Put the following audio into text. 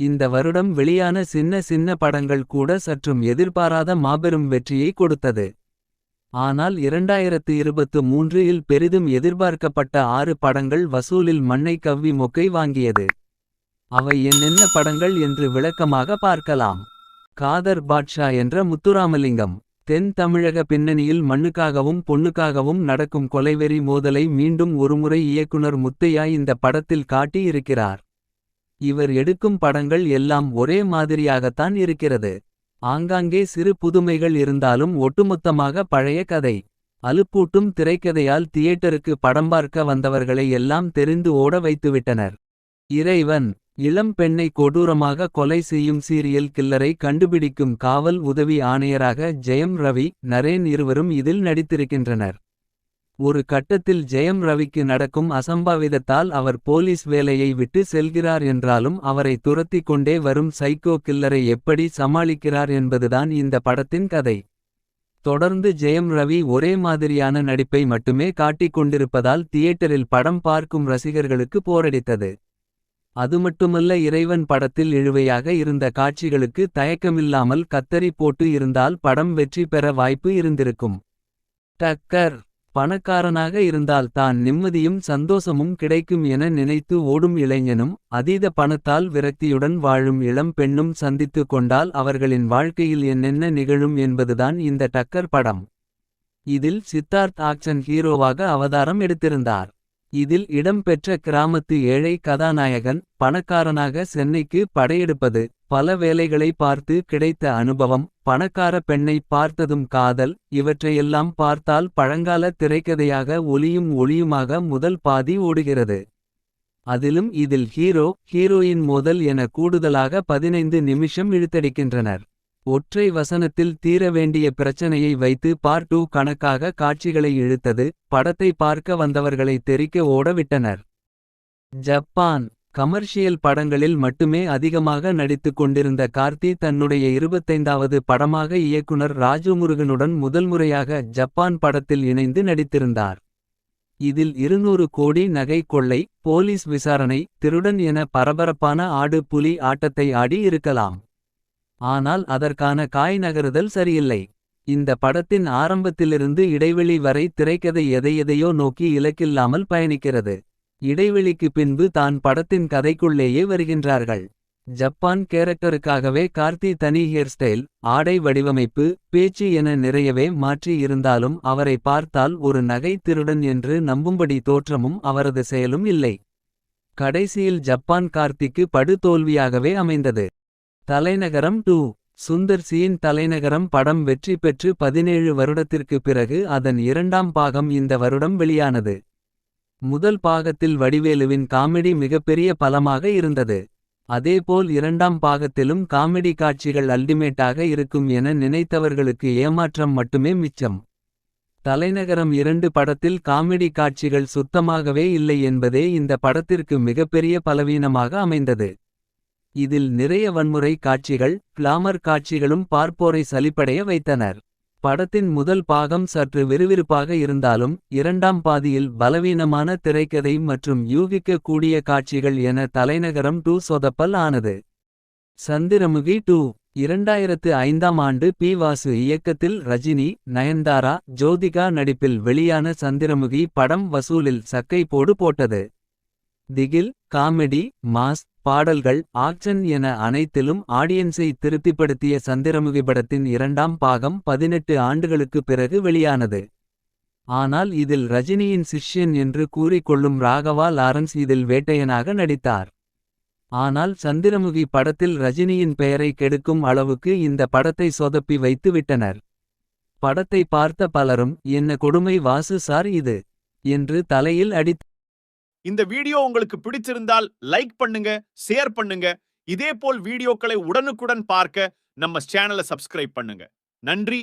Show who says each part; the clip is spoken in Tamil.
Speaker 1: இந்த வருடம் வெளியான சின்ன சின்ன படங்கள் கூட சற்றும் எதிர்பாராத மாபெரும் வெற்றியை கொடுத்தது. ஆனால் 2023 இல் பெரிதும் எதிர்பார்க்கப்பட்ட ஆறு படங்கள் வசூலில் மண்ணை கவ்வி மொக்கை வாங்கியது. அவை என்னென்ன படங்கள் என்று விளக்கமாக பார்க்கலாம். காதர் பாட்ஷா என்ற முத்துராமலிங்கம். தென் தமிழக பின்னணியில் மண்ணுக்காகவும் பொண்ணுக்காகவும் நடக்கும் கொலைவெறி மோதலை மீண்டும் ஒருமுறை இயக்குனர் முத்தையா இந்த படத்தில் காட்டி இருக்கிறார். இவர் எடுக்கும் படங்கள் எல்லாம் ஒரே மாதிரியாகத்தான் இருக்கிறது. ஆங்காங்கே சிறு புதுமைகள் இருந்தாலும் ஒட்டுமொத்தமாக பழைய கதை. அலுப்பூட்டும் திரைக்கதையால் தியேட்டருக்கு படம் பார்க்க வந்தவர்களை எல்லாம் தெரிந்து ஓட வைத்துவிட்டனர். இறைவன் இளம் பெண்ணை கொடூரமாக கொலை செய்யும் சீரியல் கில்லரை கண்டுபிடிக்கும் காவல் உதவி ஆணையராக ஜெயம் ரவி நரேன் இருவரும் இதில் நடித்திருக்கின்றனர். ஒரு கட்டத்தில் ஜெயம் ரவிக்கு நடக்கும் அசம்பாவிதத்தால் அவர் போலீஸ் வேலையை விட்டு செல்கிறார் என்றாலும் அவரை துரத்திக் கொண்டே வரும் சைக்கோ கில்லரை எப்படி சமாளிக்கிறார் என்பதுதான் இந்த படத்தின் கதை. தொடர்ந்து ஜெயம் ரவி ஒரே மாதிரியான நடிப்பை மட்டுமே காட்டிக் கொண்டிருப்பதால் தியேட்டரில் படம் பார்க்கும் ரசிகர்களுக்கு போரடித்தது. அதுமட்டுமல்ல இறைவன் படத்தில் இழுவையாக இருந்த காட்சிகளுக்கு தயக்கமில்லாமல் கத்தரி போட்டு இருந்தால் படம் வெற்றி பெற வாய்ப்பு இருந்திருக்கும். டக்கர் பணக்காரனாக இருந்தால் தான் நிம்மதியும் சந்தோஷமும் கிடைக்கும் என நினைத்து ஓடும் இளைஞனும் அதீத பணத்தால் விரக்தியுடன் வாழும் இளம் பெண்ணும் சந்தித்து கொண்டால் அவர்களின் வாழ்க்கையில் என்னென்ன நிகழும் என்பதுதான் இந்த டக்கர் படம். இதில் சித்தார்த் ஆக்சன் ஹீரோவாக அவதாரம் எடுத்திருந்தார். இதில் இடம்பெற்ற கிராமத்து ஏழை கதாநாயகன் பணக்காரனாக சென்னைக்கு படையெடுப்பது. பல வேலைகளை பார்த்து கிடைத்த அனுபவம் பணக்கார பெண்ணை பார்த்ததும் காதல். இவற்றையெல்லாம் பார்த்தால் பழங்கால திரைக்கதையாக ஒளியும் ஒளியுமாக முதல் பாதி ஓடுகிறது. அதிலும் இதில் ஹீரோ ஹீரோயின் மோதல் என கூடுதலாக 15 நிமிஷம் இழுத்தடிக்கின்றனர். ஒற்றை வசனத்தில் தீர வேண்டிய பிரச்சனையை வைத்து பார்ட் டூ கணக்காக காட்சிகளை இழுத்தது. படத்தை பார்க்க வந்தவர்களை தெறிக்க ஓடவிட்டனர் ஜப்பான் கமர்ஷியல் படங்களில் மட்டுமே அதிகமாக நடித்துக் கொண்டிருந்த கார்த்தி தன்னுடைய 25வது படமாக இயக்குனர் ராஜமுருகனுடன் முதல்முறையாக ஜப்பான் படத்தில் இணைந்து நடித்திருந்தார். இதில் 200 கோடி நகை கொள்ளை போலீஸ் விசாரணை திருடன் என பரபரப்பான ஆடு புலி ஆட்டத்தை ஆடி இருக்கலாம். ஆனால் அதற்கான காய் நகருதல் சரியில்லை. இந்த படத்தின் ஆரம்பத்திலிருந்து இடைவெளி வரை திரைக்கதை எதையெதையோ நோக்கி இலக்கில்லாமல் பயணிக்கிறது. இடைவெளிக்கு பின்பு தான் படத்தின் கதைக்குள்ளேயே வருகின்றார்கள். ஜப்பான் கேரக்டருக்காகவே கார்த்தி தனி ஹேர்ஸ்டைல் ஆடை வடிவமைப்பு பேச்சு என நிறையவே மாற்றி இருந்தாலும் அவரை பார்த்தால் ஒரு நகை திருடன் என்று நம்பும்படி தோற்றமும் அவரது செயலும் இல்லை. கடைசியில் ஜப்பான் கார்த்திக்கு படு தோல்வியாகவே அமைந்தது. தலைநகரம் 2 சுந்தர் சியின் தலைநகரம் படம் வெற்றி பெற்று 17 வருடத்திற்கு பிறகு அதன் இரண்டாம் பாகம் இந்த வருடம் வெளியானது. முதல் பாகத்தில் வடிவேலுவின் காமெடி மிகப்பெரிய பலமாக இருந்தது. அதேபோல் இரண்டாம் பாகத்திலும் காமெடி காட்சிகள் அல்டிமேட்டாக இருக்கும் என நினைத்தவர்களுக்கு ஏமாற்றம் மட்டுமே மிச்சம். தலைநகரம் இரண்டு படத்தில் காமெடி காட்சிகள் சுத்தமாகவே இல்லை என்பதே இந்த படத்திற்கு மிகப்பெரிய பலவீனமாக அமைந்தது. இதில் நிறைய வன்முறை காட்சிகள் கிளாமர் காட்சிகளும் பார்ப்போரை சலிப்படைய வைத்தனர். படத்தின் முதல் பாகம் சற்று விறுவிறுப்பாக இருந்தாலும் இரண்டாம் பாதியில் பலவீனமான திரைக்கதை மற்றும் யூகிக்க கூடிய காட்சிகள் என தலைநகரம் டூ சொதப்பல் ஆனது. சந்திரமுகி டூ இரண்டாயிரத்து ஐந்தாம் ஆண்டு பி வாசு இயக்கத்தில் ரஜினி நயன்தாரா ஜோதிகா நடிப்பில் வெளியான சந்திரமுகி படம் வசூலில் சக்கை போடு போட்டது. திகில் காமெடி மாஸ் பாடல்கள் ஆக்சன் என அனைத்திலும் ஆடியன்ஸை திருப்திப்படுத்திய சந்திரமுகி படத்தின் இரண்டாம் பாகம் 18 ஆண்டுகளுக்கு பிறகு வெளியானது. ஆனால் இதில் ரஜினியின் சிஷ்யன் என்று கூறிக்கொள்ளும் ராகவா லாரன்ஸ் இதில் வேட்டையனாக நடித்தார். ஆனால் சந்திரமுகி படத்தில் ரஜினியின் பெயரை கெடுக்கும் அளவுக்கு இந்த படத்தை சொதப்பி வைத்து விட்டனர். படத்தை பார்த்த பலரும் என்ன கொடுமை வாசு சார் இது. என்று தலையில் அடித்
Speaker 2: இந்த வீடியோ உங்களுக்கு பிடிச்சிருந்தால் லைக் பண்ணுங்க ஷேர் பண்ணுங்க. இதே போல் வீடியோக்களை உடனுக்குடன் பார்க்க நம்ம சேனலை சப்ஸ்கிரைப் பண்ணுங்க. நன்றி.